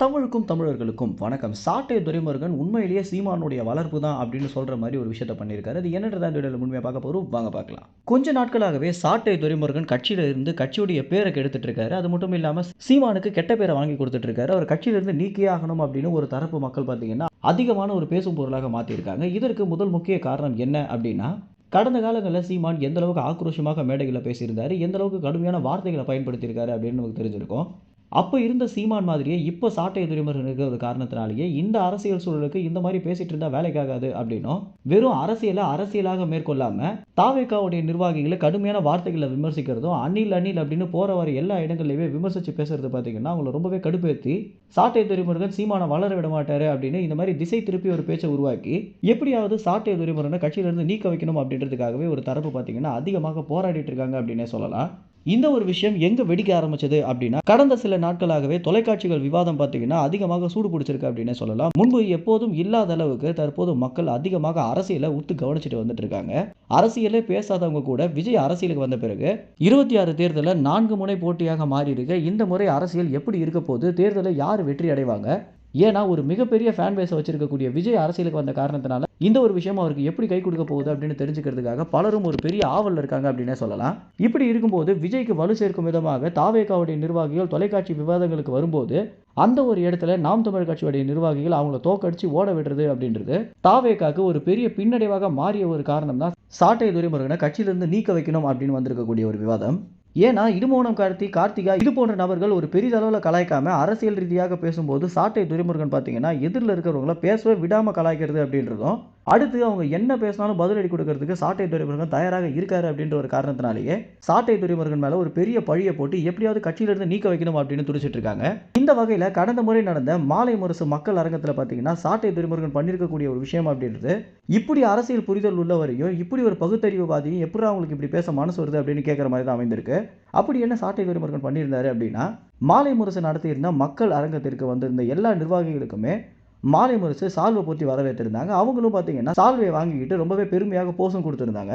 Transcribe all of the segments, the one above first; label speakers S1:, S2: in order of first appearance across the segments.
S1: தமிழுக்கும் தமிழர்களுக்கும் வணக்கம். சாட்டை துரைமுருகன் உண்மையிலேயே சீமானுடைய வளர்ப்பு தான் அப்படின்னு சொல்கிற மாதிரி ஒரு விஷயத்த பண்ணியிருக்காரு. அது என்னன்றதா இந்த வீடியோவில் முழுமையாக பார்க்க போகிறோம் வாங்க பார்க்கலாம். கொஞ்ச நாட்களாகவே சாட்டை துரைமுருகன் கட்சியில் இருந்து கட்சியுடைய பேரை கெடுத்துட்டு இருக்காரு. அது மட்டும் இல்லாமல் சீமானுக்கு கெட்ட பேரை வாங்கி கொடுத்துட்டு இருக்காரு. அவர் கட்சியிலிருந்து நீக்கியே ஆகணும் அப்படின்னு ஒரு தரப்பு மக்கள் பார்த்தீங்கன்னா அதிகமான ஒரு பேசும் பொருளாக மாற்றியிருக்காங்க இதற்கு முதல் முக்கிய காரணம் என்ன அப்படின்னா கடந்த காலங்களில் சீமான் எந்த அளவுக்கு ஆக்ரோஷமாக மேடைகளில் பேசியிருந்தாரு எந்த அளவுக்கு கடுமையான வார்த்தைகளை பயன்படுத்தியிருக்காரு அப்படின்னு நமக்கு தெரிஞ்சிருக்கும். அப்போ இருந்த சீமான் மாதிரியே இப்போ சாட்டை துரிமர்கள் இருக்கிற காரணத்தினாலேயே இந்த அரசியல் சூழலுக்கு இந்த மாதிரி பேசிட்டு இருந்தால் வேலைக்காகாது அப்படின்னும் வெறும் அரசியலை அரசியலாக மேற்கொள்ளாமல் தாவேக்காவுடைய நிர்வாகிகளை கடுமையான வார்த்தைகளை விமர்சிக்கிறதும் அணில் அணில் அப்படின்னு போகிற வர எல்லா இடங்கள்லையுமே விமர்சித்து பேசுறது பார்த்தீங்கன்னா அவங்களை ரொம்பவே கடுப்பேற்றி சாட்டை துறைமுருகன் சீமானை வளர விட மாட்டாரு அப்படின்னு இந்த மாதிரி திசை திருப்பி ஒரு பேச்சை உருவாக்கி எப்படியாவது சாட்டை துறைமுருகனை கட்சியிலிருந்து நீக்க வைக்கணும் அப்படின்றதுக்காகவே ஒரு தரப்பு பார்த்தீங்கன்னா அதிகமாக போராடிட்டு இருக்காங்க அப்படின்னே சொல்லலாம். இந்த ஒரு விஷயம் எங்க வெடிக்க ஆரம்பிச்சது அப்படின்னா கடந்த சில நாட்களாகவே தொலைக்காட்சிகள் விவாதம் பார்த்தீங்கன்னா அதிகமாக சூடு பிடிச்சிருக்கு அப்படின்னே சொல்லலாம். முன்பு எப்போதும் இல்லாத அளவுக்கு தற்போது மக்கள் அதிகமாக அரசியலை உத்து கவனிச்சுட்டு வந்துட்டு இருக்காங்க. அரசியலே பேசாதவங்க கூட விஜய் அரசியலுக்கு வந்த பிறகு இருபத்தி ஆறு தேர்தலில் நான்கு முனை போட்டியாக மாறி இருக்கு இந்த முறை அரசியல் எப்படி இருக்க போது தேர்தலை யார் வெற்றி அடைவாங்க? ஏன்னா ஒரு மிகப்பெரிய ஃபேன் பேஸை வச்சிருக்கக்கூடிய விஜய் அரசியலுக்கு வந்த காரணத்தினால இந்த ஒரு விஷயம் அவருக்கு எப்படி கை கொடுக்க போகுது அப்படின்னு தெரிஞ்சுக்கிறதுக்காக பலரும் ஒரு பெரிய ஆவலில் இருக்காங்க அப்படின்னே சொல்லலாம். இப்படி இருக்கும்போது விஜய்க்கு வலு சேர்க்கும் விதமாக தாவேகாவுடைய நிர்வாகிகள் தொலைக்காட்சி விவாதங்களுக்கு வரும்போது அந்த ஒரு இடத்துல நாம் தமிழ் கட்சியுடைய நிர்வாகிகள் அவங்கள தோக்கடிச்சு ஓட விடுறது அப்படின்றது தாவேகாக்கு ஒரு பெரிய பின்னடைவாக மாறிய ஒரு காரணம் தான் சாட்டை துரைமுருகனை கட்சியிலிருந்து நீக்க வைக்கணும் அப்படின்னு வந்திருக்கக்கூடிய ஒரு விவாதம். ஏன்னா இடுமோனம் கார்த்தி கார்த்திகா இது போன்ற நபர்கள் ஒரு பெரிதளவில் கலாய்க்காம அரசியல் ரீதியாக பேசும்போது சாட்டை துரைமுருகன் பார்த்தீங்கன்னா எதிரில் இருக்கிறவங்கள பேசவே விடாமல் கலாய்க்கிறது அப்படின்றதும் அடுத்து அவங்க என்ன பேசினாலும் பதிலடி கொடுக்கறதுக்கு சாட்டை துரைமுருகன் தயாராக இருக்காரு அப்படின்ற ஒரு காரணத்தினாலேயே சாட்டை துரைமுருகன் மேலே ஒரு பெரிய பழியை போட்டு எப்படியாவது கட்சியிலிருந்து நீக்க வைக்கணும் அப்படின்னு துடிச்சிட்டு இருக்காங்க. இந்த வகையில் கடந்த முறை நடந்த மாலை முரசு மக்கள் அரங்கத்தில் பார்த்தீங்கன்னா சாட்டை துரைமுருகன் பண்ணியிருக்கக்கூடிய ஒரு விஷயம் அப்படின்றது இப்படி அரசியல் புரிதல் உள்ளவரையும் இப்படி ஒரு பகுத்தறிவுவாதியும் எப்படி அவங்களுக்கு இப்படி பேச மனசு வருது அப்படின்னு கேட்குற மாதிரி தான் அமைந்திருக்கு. அப்படி என்ன சாட்டை துரைமுருகன் பண்ணியிருந்தாரு அப்படின்னா மாலை முரசு நடத்தியிருந்த மக்கள் அரங்கத்திற்கு வந்திருந்த எல்லா நிர்வாகிகளுக்குமே மாலை முரசு சால்வை போற்றி வரவேற்றிருந்தாங்க. அவங்களும் பார்த்தீங்கன்னா சால்வையை வாங்கிக்கிட்டு ரொம்பவே பெருமையாக போசம் கொடுத்துருந்தாங்க.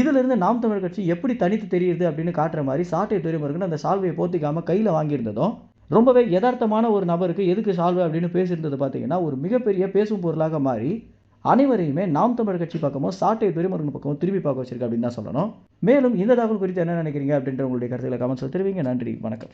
S1: இதிலிருந்து நாம் தமிழ் கட்சி எப்படி தனித்து தெரியுது அப்படின்னு காட்டுற மாதிரி சாட்டை துறைமுருகன் அந்த சால்வையை போத்திக்காமல் கையில் வாங்கியிருந்ததும் ரொம்பவே யதார்த்தமான ஒரு நபருக்கு எதுக்கு சால்வை அப்படின்னு பேசியிருந்தது பார்த்தீங்கன்னா ஒரு மிகப்பெரிய பேசும் பொருளாக மாறி அனைவரையுமே நாம் தமிழர் கட்சி பக்கமும் சாட்டை துறைமுருகன் பக்கமும் திரும்பி பார்க்க வச்சிருக்கு அப்படின்னு தான் சொல்லணும். மேலும் இந்த தகவல் குறித்து என்ன நினைக்கிறீங்க அப்படின்ற உங்களுடைய கருத்துக்களை கமெண்ட்ஸில் தெரிவிங்க. நன்றி. வணக்கம்.